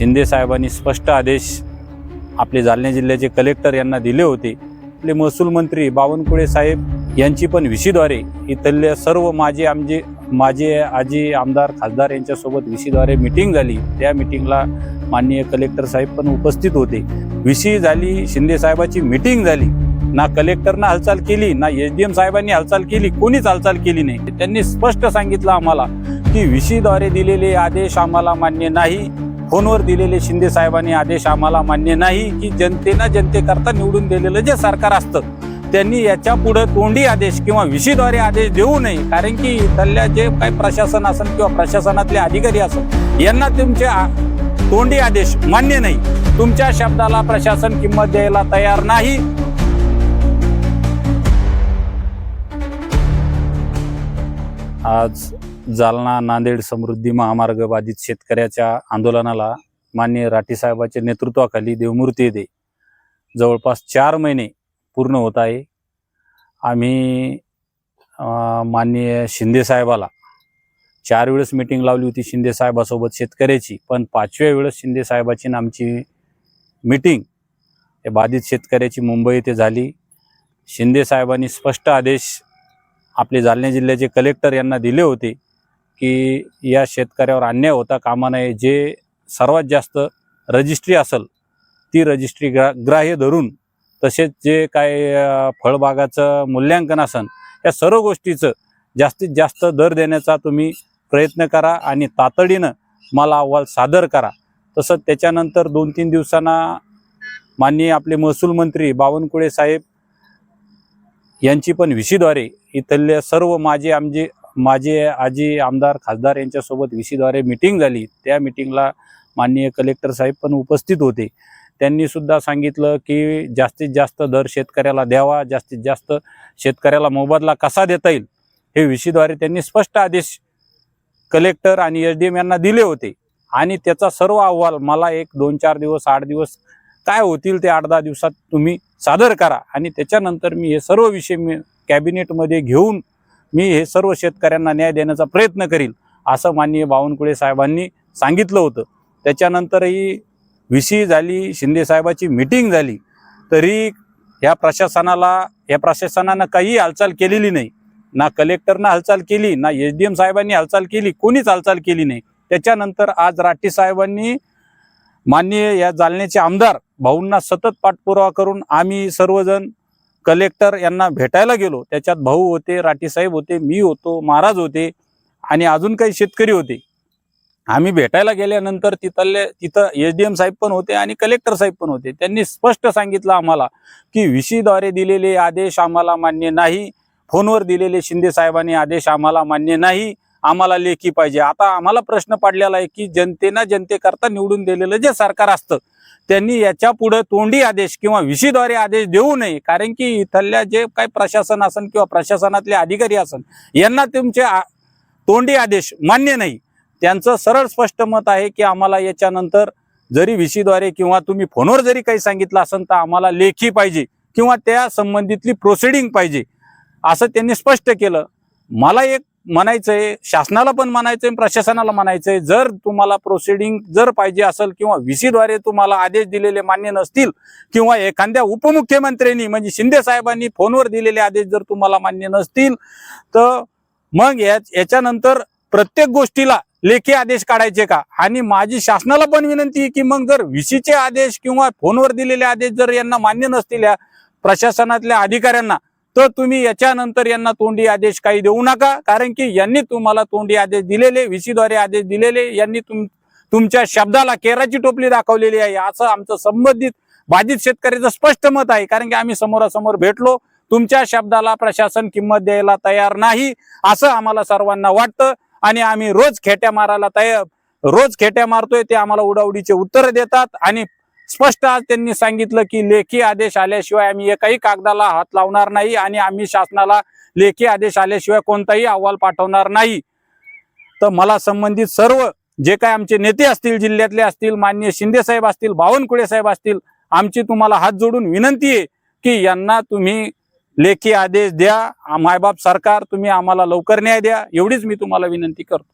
शिंदे साहेबांनी स्पष्ट आदेश आपले जालना जिल्ह्याचे कलेक्टर यांना दिले होते. आपले महसूल मंत्री बावनकुळे साहेब यांची पण विशीद्वारे इथल्या सर्व माझे आमचे माझे आजी आमदार खासदार यांच्यासोबत विशीद्वारे मिटिंग झाली. त्या मिटिंगला माननीय कलेक्टर साहेब पण उपस्थित होते. विशी झाली शिंदे साहेबाची मिटिंग झाली. ना कलेक्टरनं हालचाल केली ना एस डी एम साहेबांनी हालचाल केली कोणीच हालचाल केली नाही. त्यांनी स्पष्ट सांगितलं आम्हाला की विशीद्वारे दिलेले आदेश आम्हाला मान्य नाही. फोनवर दिलेले शिंदे साहेबांनी आदेश आम्हाला मान्य नाही की जनतेनं जनतेकरता निवडून दिलेलं जे सरकार असतं त्यांनी याच्यापुढे तोंडी आदेश किंवा विशीद्वारे आदेश देऊ नये. कारण की इथल्या जे काही प्रशासन असेल किंवा प्रशासनातले अधिकारी असेल यांना तुमचे आ- तोंडी आदेश मान्य नाही. तुमच्या शब्दाला प्रशासन किंमत द्यायला तयार नाही. आज जालना नांदेड समृद्धी महामार्ग बाधित शेतकऱ्याच्या आंदोलनाला मान्य राठी साहेबाच्या नेतृत्वाखाली देवमूर्ती येते. जवळपास चार महिने पूर्ण होत आहे. आम्ही माननीय शिंदेसाहेबाला चार वेळेस मिटिंग लावली होती शिंदेसाहेबासोबत शेतकऱ्याची पण पाचव्या वेळेस शिंदे साहेबाची आमची मिटिंग हे बाधित शेतकऱ्याची मुंबई येथे झाली. शिंदे साहेबांनी स्पष्ट आदेश आपले जालना जिल्ह्याचे कलेक्टर यांना दिले होते. की या शेतकऱ्यावर अन्याय होता कामा नये जे सर्वात जास्त रजिस्ट्री असेल ती रजिस्ट्री ग्रा ग्राह्य धरून तसेच जे काय फळबागाचं मूल्यांकन असन या सर्व गोष्टीचं जास्तीत जास्त दर देण्याचा तुम्ही प्रयत्न करा आणि तातडीनं मला अहवाल सादर करा. तसंच त्याच्यानंतर दोन तीन दिवसांना माननीय आपले महसूल मंत्री बावनकुळे साहेब यांची पण विशीद्वारे इथल्या सर्व माझे आमचे माझे आजी आमदार खासदार यांच्यासोबत विशीद्वारे मिटिंग झाली. त्या मिटिंगला माननीय कलेक्टर साहेब पण उपस्थित होते. त्यांनी सुद्धा सांगितलं की जास्तीत जास्त दर शेतकऱ्याला द्यावा जास्तीत जास्त शेतकऱ्याला मोबदला कसा देता येईल? हे विशीद्वारे त्यांनी स्पष्ट आदेश कलेक्टर आणि एस डी एम यांना दिले होते. आणि त्याचा सर्व अहवाल मला एक दोन चार दिवस आठ दिवस काय होतील ते आठ दहा दिवसात तुम्ही सादर करा. आणि त्याच्यानंतर मी हे सर्व विषय मी कॅबिनेटमध्ये घेऊन मी हे सर्व शेतकऱ्यांना न्याय देण्याचा प्रयत्न करील असं माननीय बावनकुळे साहेबांनी सांगितलं होतं. त्याच्यानंतरही विशी झाली शिंदे साहेबाची मिटिंग झाली तरी ह्या प्रशासनाला या प्रशासनानं काही हालचाल केलेली नाही. ना कलेक्टरनं हालचाल केली ना एच डी एम साहेबांनी हालचाल केली कोणीच हालचाल केली नाही. त्याच्यानंतर आज राठी साहेबांनी माननीय या जालन्याचे आमदार भाऊंना सतत पाठपुरावा करून आम्ही सर्वजण कलेक्टर यांना भेटायला गेलो. त्याच्यात भाऊ होते राठी साहेब होते मी होतो महाराज होते आणि अजून काही शेतकरी होते. आम्ही भेटायला गेल्यानंतर तिथले तिथं एस डी एम साहेब पण होते आणि कलेक्टर साहेब पण होते. त्यांनी स्पष्ट सांगितलं आम्हाला की विशीद्वारे दिलेले आदेश आम्हाला मान्य नाही. फोनवर दिलेले शिंदे साहेबांनी आदेश आम्हाला मान्य नाही. आम्हाला लेखी पाहिजे. आता आम्हाला प्रश्न पडलेला आहे की जनतेनं जनतेकरता निवडून दिलेलं जे सरकार असतं त्यांनी याच्यापुढे तोंडी आदेश किंवा विशीद्वारे आदेश देऊ नये. कारण की इथल्या जे काही प्रशासन असन किंवा प्रशासनातले अधिकारी असन यांना तुमचे तोंडी आदेश मान्य नाही. त्यांचं सरळ स्पष्ट मत आहे की आम्हाला याच्यानंतर जरी विशीद्वारे किंवा तुम्ही फोनवर जरी काही सांगितलं असेल तर आम्हाला लेखी पाहिजे किंवा त्या संबंधितली प्रोसिडिंग पाहिजे असं त्यांनी स्पष्ट केलं. मला एक म्हणायचंय शासनाला पण म्हणायचंय प्रशासनाला म्हणायचंय जर तुम्हाला प्रोसिडिंग जर पाहिजे असेल किंवा व्हीसीद्वारे तुम्हाला आदेश दिलेले मान्य नसतील किंवा एखाद्या उपमुख्यमंत्र्यांनी म्हणजे शिंदे साहेबांनी फोनवर दिलेले आदेश जर तुम्हाला मान्य नसतील तर मग याच्यानंतर प्रत्येक गोष्टीला लेखी आदेश काढायचे का? आणि माझी शासनाला पण विनंती आहे की मग जर व्हीसीचे आदेश किंवा फोनवर दिलेले आदेश जर यांना मान्य नसतील या प्रशासनातल्या अधिकाऱ्यांना तर तुम्ही याच्यानंतर यांना तोंडी आदेश काही देऊ नका. कारण की यांनी तुम्हाला तोंडी आदेश दिलेले व्हीसीद्वारे आदेश दिलेले यांनी तुम तुमच्या शब्दाला केराची टोपली दाखवलेली आहे. असं आमचं संबंधित बाधित शेतकऱ्याचं स्पष्ट मत आहे. कारण की आम्ही समोरासमोर भेटलो तुमच्या शब्दाला प्रशासन किंमत द्यायला तयार नाही असं आम्हाला सर्वांना वाटतं. आणि आम्ही रोज खेट्या मारायला तयार रोज खेट्या मारतोय ते आम्हाला उडाउडीचे उत्तर देतात. आणि स्पष्ट आज त्यांनी सांगितलं की लेखी आदेश आल्याशिवाय आम्ही एकाही कागदाला हात लावणार नाही आणि आम्ही शासनाला लेखी आदेश आल्याशिवाय कोणताही अहवाल पाठवणार नाही. तर मला संबंधित सर्व जे काय आमचे नेते असतील जिल्ह्यातले असतील मान्य शिंदे साहेब असतील बावनकुळे साहेब असतील आमची तुम्हाला हात जोडून विनंती आहे की यांना तुम्ही लेखी आदेश द्या. मायबाप सरकार तुम्ही आम्हाला लवकर न्याय द्या. एवढीच मी तुम्हाला विनंती करतो.